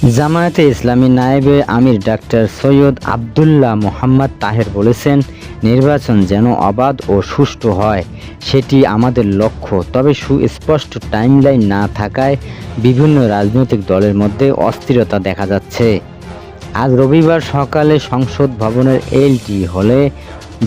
জামায়াতে ইসলামী নায়েবে আমির ডাক্তার সৈয়দ আবদুল্লাহ মোহাম্মদ তাহের বলেছেন, নির্বাচন যেন অবাধ ও সুষ্ঠু হয়, সেটি আমাদের লক্ষ্য। তবে সুস্পষ্ট টাইমলাইন না থাকায় বিভিন্ন রাজনৈতিক দলের মধ্যে অস্থিরতা দেখা যাচ্ছে। আজ রবিবার সকালে সংসদ ভবনের এলটি হলে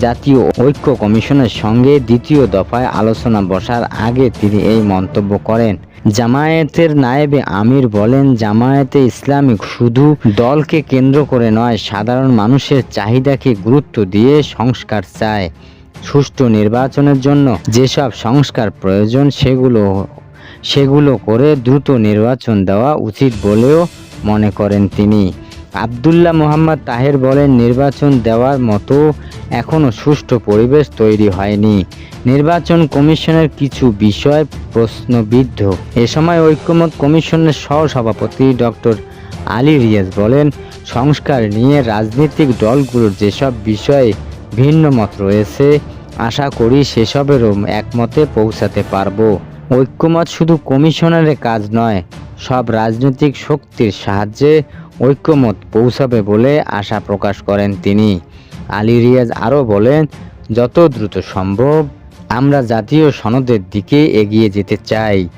জাতীয় ঐক্য কমিশনের সঙ্গে দ্বিতীয় দফায় আলোচনা বসার আগে তিনি এই মন্তব্য করেন। জামায়াতের নায়েবে আমির বলেন, জামায়াতে ইসলামিক শুধু দলকে কেন্দ্র করে নয়, সাধারণ মানুষের চাহিদাকে গুরুত্ব দিয়ে সংস্কার চায়। সুষ্ঠু নির্বাচনের জন্য যেসব সংস্কার প্রয়োজন, সেগুলো সেগুলো করে দ্রুত নির্বাচন দেওয়া উচিত বলেও মনে করেন তিনি। আবদুল্লাহ মোহাম্মদ তাহের বলেন, নির্বাচন দেওয়ার মতো এখনও সুষ্ঠু পরিবেশ তৈরি হয়নি। নির্বাচন কমিশনের কিছু বিষয় প্রশ্নবিদ্ধ। এ সময় ঐক্যমত কমিশনের সহসভাপতি ডক্টর আলী রিয়াজ বলেন, সংস্কার নিয়ে রাজনৈতিক দলগুলোর যেসব বিষয়ে ভিন্ন মত রয়েছে, আশা করি সেসবেরও একমতে পৌঁছাতে পারব। ঐক্যমত শুধু কমিশনারের কাজ নয়, সব রাজনৈতিক শক্তির সাহায্যে ঐক্যমত পৌঁছাবে বলে আশা প্রকাশ করেন তিনি। আলী রিয়াজ আরও বলেন, যত দ্রুত সম্ভব, আমরা জাতীয় সনদের দিকে এগিয়ে যেতে চাই।